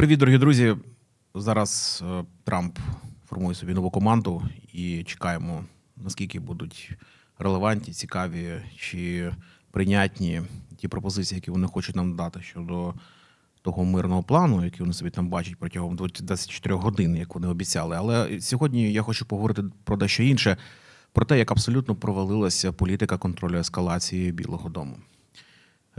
Привіт, дорогі друзі. Зараз е, Трамп формує собі нову команду і чекаємо, наскільки будуть релевантні, цікаві чи прийнятні ті пропозиції, які вони хочуть нам дати щодо того мирного плану, який вони собі там бачать протягом 24 годин, як вони обіцяли. Але сьогодні я хочу поговорити про дещо інше, про те, як абсолютно провалилася політика контролю ескалації Білого Дому.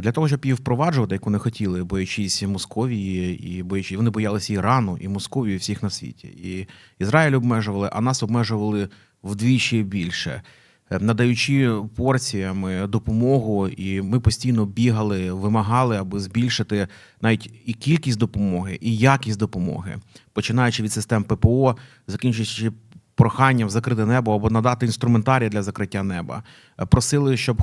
Для того, щоб її впроваджувати, як вони хотіли, боячись Московії, і боячись, вони боялися Ірану і Московії, і всіх на світі. І Ізраїль обмежували, а нас обмежували вдвічі більше, е, надаючи порціями допомогу, і ми постійно бігали, вимагали, аби збільшити навіть і кількість допомоги, і якість допомоги, починаючи від систем ППО, закінчуючи проханням закрити небо або надати інструментарій для закриття неба. Е, Просили, щоб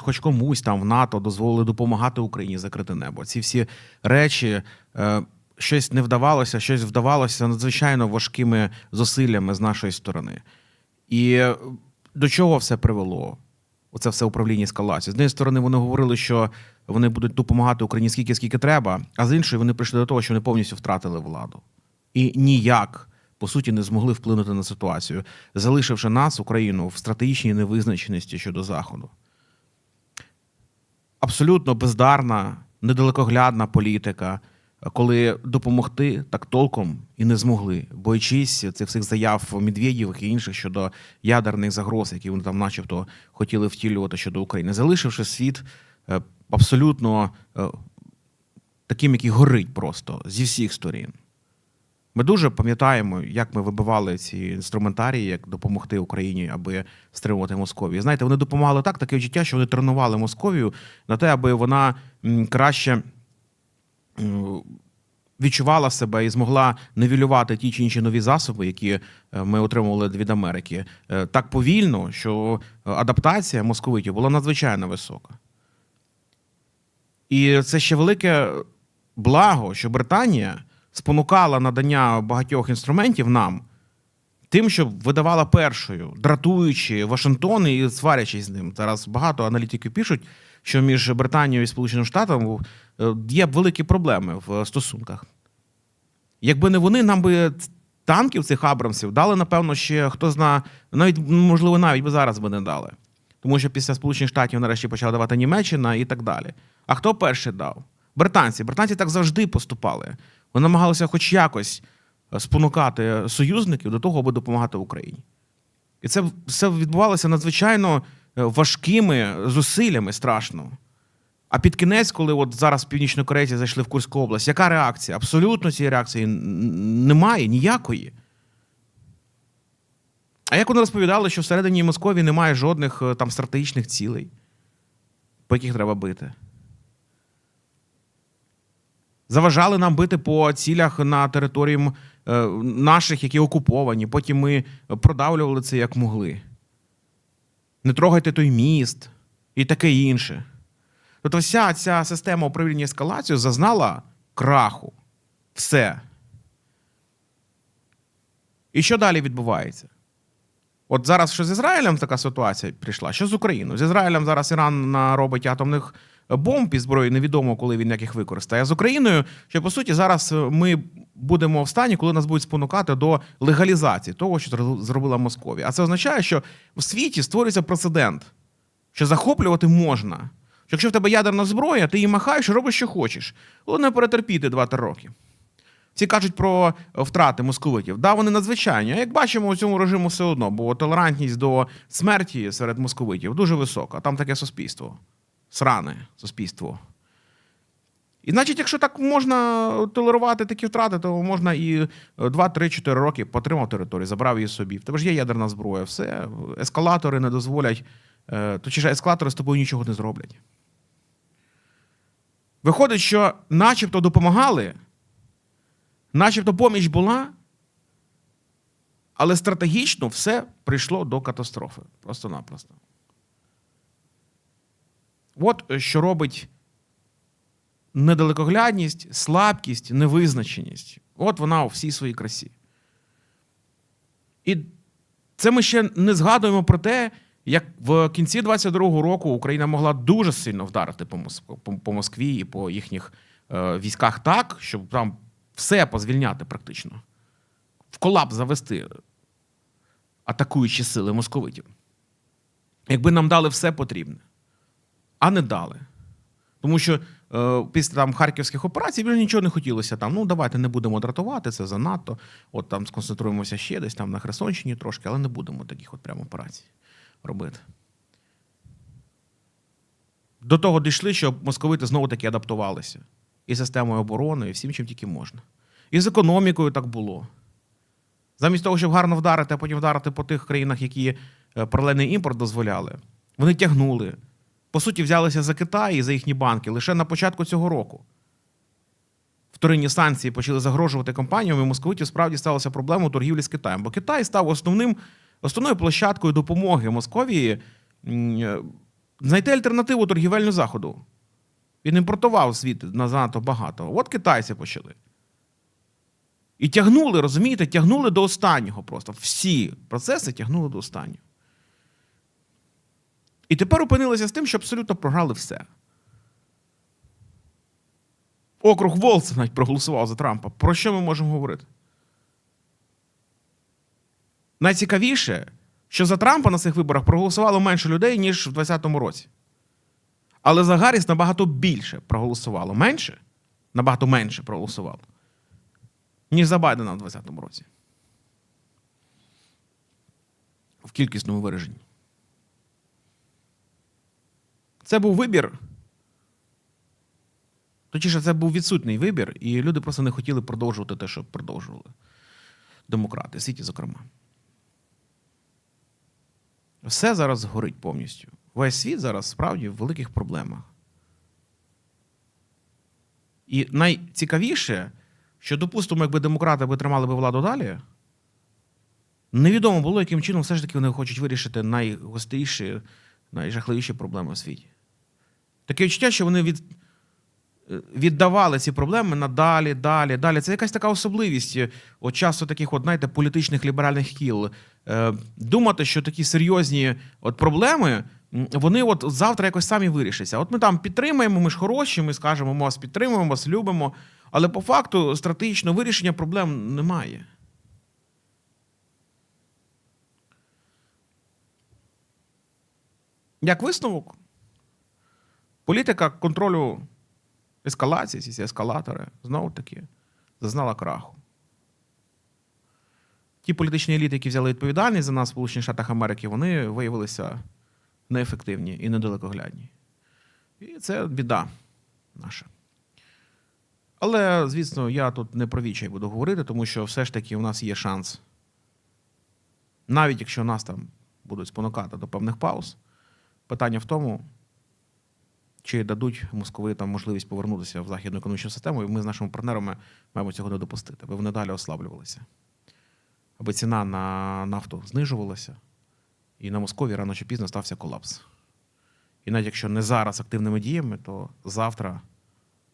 хоч- комусь там в НАТО дозволили допомагати Україні закрити небо. Ці всі речі. е, Щось не вдавалося, щось вдавалося надзвичайно важкими зусиллями з нашої сторони. І е, до чого все привело? Оце все управління ескалацією. З однієї сторони, вони говорили, що вони будуть допомагати Україні скільки, скільки треба, а з іншої вони прийшли до того, що вони повністю втратили владу. І ніяк, по суті, не змогли вплинути на ситуацію, залишивши нас, Україну, в стратегічній невизначеності щодо Заходу. Абсолютно бездарна, недалекоглядна політика, коли допомогти так толком і не змогли, боячись цих всіх заяв Медведєвих і інших щодо ядерних загроз, які вони там, начебто, хотіли втілювати щодо України, залишивши світ е, абсолютно е, таким, який горить просто зі всіх сторін. Ми дуже пам'ятаємо, як ми вибивали ці інструментарії, як допомогти Україні, аби стримувати Московію. Знаєте, вони допомагали так, таке відчуття, що вони тренували Московію на те, аби вона краще відчувала себе і змогла невілювати ті чи інші нові засоби, які е, ми отримували від Америки, е, так повільно, що адаптація московитів була надзвичайно висока. І це ще велике благо, що Британія спонукала надання багатьох інструментів нам тим, щоб видавала першою, дратуючи Вашингтон і сварячись з ним. Зараз багато аналітиків пишуть, що між Британією і Сполученими Штатами е, є великі проблеми в стосунках. Якби не вони, нам би танків цих Абрамсів дали, напевно, ще хто зна, навіть можливо, навіть би зараз би не дали. Тому що після Сполучених Штатів нарешті почала давати Німеччина і так далі. А хто перший дав? Британці. Британці так завжди поступали. Вони намагалися хоч якось е, спонукати союзників до того, аби допомагати Україні. І це все відбувалося надзвичайно е, важкими зусиллями страшно. А під кінець, коли от зараз північнокорейці зайшли в Курську область, яка реакція? Абсолютно цієї реакції немає ніякої. А як вони розповідали, що всередині Московії немає жодних е, там стратегічних цілей, по яких треба бити? Заважали нам бити по цілях на території е, наших, які окуповані. Потім ми продавлювали це як могли. Не трогайте той міст і таке інше. Тобто вся ця система управління ескалацією зазнала краху. Все. І що далі відбувається? От зараз що з Ізраїлем така ситуація прийшла, що з Україною? З Ізраїлем зараз Іран наробить атомних бомб і зброї, невідомо, коли він як їх використає. З Україною, що по суті зараз ми будемо в стані, коли нас будуть спонукати до легалізації того, що зробила Московія. А це означає, що в світі створюється прецедент, що захоплювати можна. Що Якщо в тебе ядерна зброя, ти її махаєш робиш, що хочеш. Головне перетерпіти 2-3 роки. Всі кажуть про е, втрати московитів. Да, вони надзвичайні. А як бачимо, у цьому режиму все одно, бо толерантність до смерті серед московитів дуже висока. Там таке суспільство. Сране суспільство. І значить, якщо так можна толерувати такі втрати, то можна і 2-3-4 роки потримав територію, забрав її собі. В тебе ж є ядерна зброя, все. Ескалатори не дозволять, е, точніше, ескалатори з тобою нічого не зроблять. Виходить, що начебто допомагали, начебто поміч була, але стратегічно все прийшло до катастрофи. Просто-напросто. От е, що робить недалекоглядність, слабкість, невизначеність. От вона у всій своїй красі. І це ми ще не згадуємо про те, як в кінці 22-го року Україна могла дуже сильно вдарити по, Моск... по, по Москві і по їхніх е, військах так, щоб там все позвільняти практично, в колапс завести атакуючі сили московитів. Якби нам дали все потрібне, а не дали. Тому що е, після там харківських операцій вже нічого не хотілося там. Ну давайте не будемо дратувати, це занадто. От там сконцентруємося ще десь там на Херсонщині трошки, але не будемо таких от прямо операцій робити. До того дійшли, що московити знову таки адаптувалися. І системою оборони, і всім, чим тільки можна. І з економікою так було. Замість того, щоб гарно вдарити, а потім вдарити по тих країнах, які е, паралельний імпорт дозволяли, вони тягнули. По суті, взялися за Китай і за їхні банки лише на початку цього року. Вторинні санкції почали загрожувати компаніям, і московитів справді сталася проблема у торгівлі з Китаєм. Бо Китай став основним, основною площадкою допомоги Московії е, знайти альтернативу торгівельну заходу. Він імпортував світ на занадто багато. От китайці почали. І тягнули, розумієте, тягнули до останнього просто. Всі процеси тягнули до останнього. І тепер опинилися з тим, що абсолютно програли все. Округ Волцев навіть проголосував за Трампа. Про що ми можемо говорити? Найцікавіше, що за Трампа на цих виборах проголосувало менше людей, ніж в 2020 році. Але за Гарріс набагато більше проголосувало. Менше? Набагато менше проголосувало, ніж за Байдена в 2020 році. В кількісному вираженні. Це був вибір. Точніше, це був відсутній вибір, і люди просто не хотіли продовжувати те, що продовжували. Демократи, світі, зокрема. Все зараз горить повністю. Весь світ зараз справді в великих проблемах. І найцікавіше, що, допустимо, якби демократи би тримали би владу далі, невідомо було, яким чином все ж таки вони хочуть вирішити найгостріші, найжахливіші проблеми у світі. Таке відчуття, що вони від, е, віддавали ці проблеми надалі, далі, далі. Це якась така особливість е, от часто таких, от, знаєте, політичних ліберальних кіл. Е, думати, що такі серйозні от проблеми, вони от завтра якось самі вирішаться. От ми там підтримаємо, ми ж хороші, ми скажемо, ми вас підтримуємо, вас любимо. Але по факту стратегічного вирішення проблем немає. Як висновок, політика контролю ескалації, ці ескалатори, знову таки, зазнала краху. Ті політичні еліти, які взяли відповідальність за нас в Сполучених Штатах Америки, вони виявилися неефективні і недалекоглядні. І це біда наша. Але, звісно, я тут не про вічай буду говорити, тому що все ж таки у нас є шанс. Навіть якщо нас там будуть спонукати до певних пауз, питання в тому, чи дадуть московитам можливість повернутися в західну економічну систему, і ми з нашими партнерами маємо цього не допустити, аби вони далі ослаблювалися. Аби ціна на нафту знижувалася, і на Москові рано чи пізно стався колапс. І навіть якщо не зараз активними діями, то завтра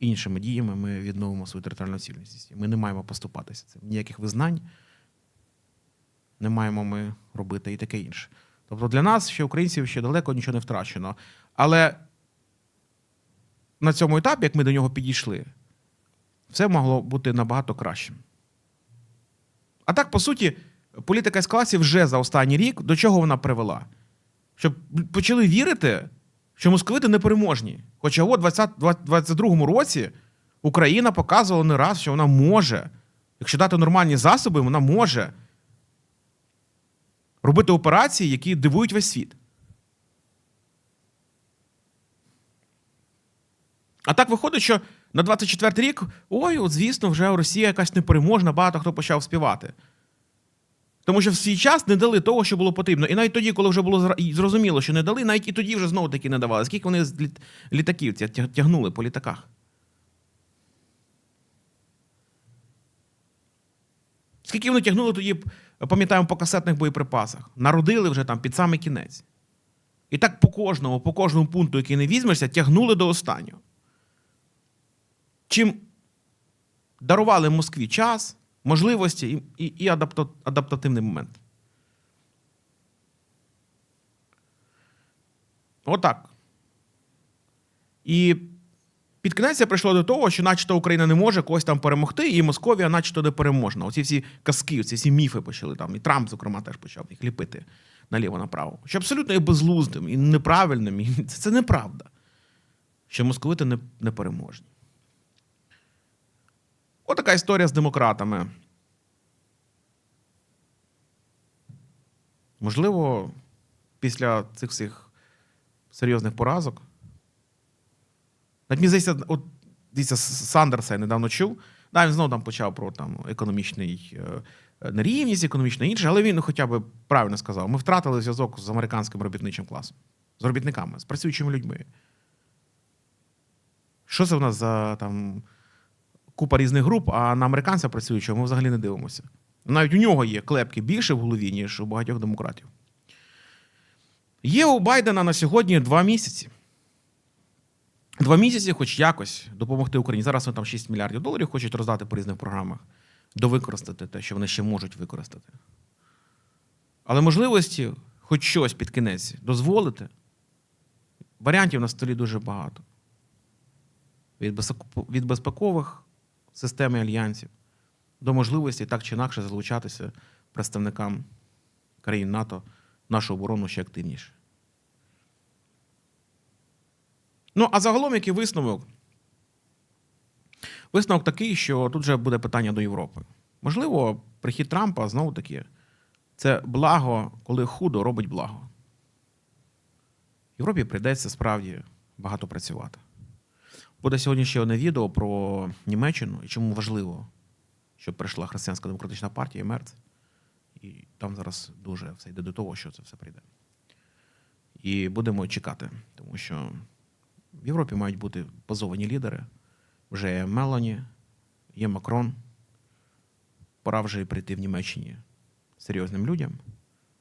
іншими діями ми відновимо свою територіальну цілісність. Ми не маємо поступатися цим. Ніяких визнань не маємо ми робити і таке інше. Тобто для нас, ще українців, ще далеко нічого не втрачено. Але на цьому етапі, як ми до нього підійшли, все могло бути набагато кращим. А так, по суті, політика ескалації вже за останній рік до чого вона привела? Щоб почали вірити, що московити непереможні. Хоча у 2022 році Україна показувала не раз, що вона може, якщо дати нормальні засоби, вона може робити операції, які дивують весь світ. А так виходить, що на 24 рік, ой, от звісно, вже Росія якась непереможна, багато хто почав співати. Тому що в свій час не дали того, що було потрібно. І навіть тоді, коли вже було зрозуміло, що не дали, навіть і тоді вже знову таки не давали. Скільки вони з літ- літаків тя- тя- тягнули по літаках? Скільки вони тягнули тоді, пам'ятаємо, по касетних боєприпасах? Народили вже там під самий кінець. І так по кожному, по кожному пункту, який не візьмешся, тягнули до останнього. Чим дарували Москві час, можливості і, і, адапта- адаптативний момент. Отак. І під кінець я прийшло до того, що начебто Україна не може когось там перемогти, і Московія, начебто, не переможна. Оці всі казки, оці всі міфи почали там. І Трамп, зокрема, теж почав їх ліпити наліво-направо. Що абсолютно є безглуздим і неправильним. І це, це неправда. Що московити не, не переможні. Отака історія з демократами. Можливо, після цих всіх серйозних поразок. Навіть мені здається, от дивіться, Сандерса я недавно чув. Да, він знову там почав про там, економічний е, нерівність, економічне інше, але він хоча б правильно сказав: ми втратили зв'язок з американським робітничим класом, з робітниками, з працюючими людьми. Що це в нас за там купа різних груп, а на американця працюючого ми взагалі не дивимося. Навіть у нього є клепки більше в голові, ніж у багатьох демократів. Є у Байдена на сьогодні два місяці. Два місяці, хоч якось, допомогти Україні. Зараз вони там 6 мільярдів доларів хочуть роздати по різних програмах, довикористати те, що вони ще можуть використати. Але можливості, хоч щось під кінець, дозволити, варіантів на столі дуже багато. Від безпекових систем і альянсів до можливості так чи інакше залучатися представникам країн НАТО нашу оборону ще активніше. Ну, а загалом, який висновок? Висновок такий, що тут вже буде питання до Європи. Можливо, прихід Трампа знову таки це благо, коли худо робить благо. Європі прийдеться справді багато працювати. Буде сьогодні ще одне відео про Німеччину і чому важливо, щоб прийшла Християнська демократична партія і Мерц. І там зараз дуже все йде до того, що це все прийде. І будемо чекати, тому що в Європі мають бути базовані лідери. Вже є Мелані, є Макрон. Пора вже прийти в Німеччині серйозним людям,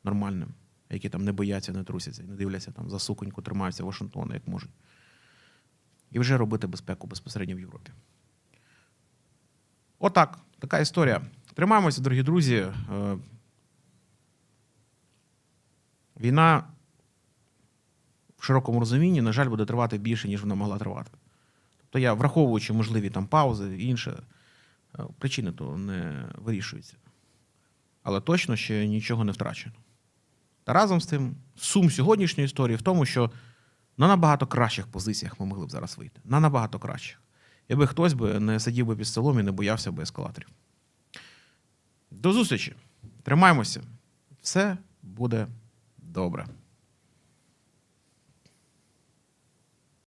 нормальним, які там не бояться, не трусяться, не дивляться там за суконьку, тримаються Вашингтона, як можуть. І вже робити безпеку безпосередньо в Європі. Отак, така історія. Тримаємося, дорогі друзі. Е, Війна в широкому розумінні, на жаль, буде тривати більше, ніж вона могла тривати. Тобто я, враховуючи можливі там паузи і інше, е, причини то не вирішуються. Але точно ще нічого не втрачено. Та разом з тим, сум сьогоднішньої історії в тому, що на набагато кращих позиціях ми могли б зараз вийти. На набагато кращих. Якби хтось би не сидів би під столом і не боявся би ескалаторів. До зустрічі. Тримаємося. Все буде добре.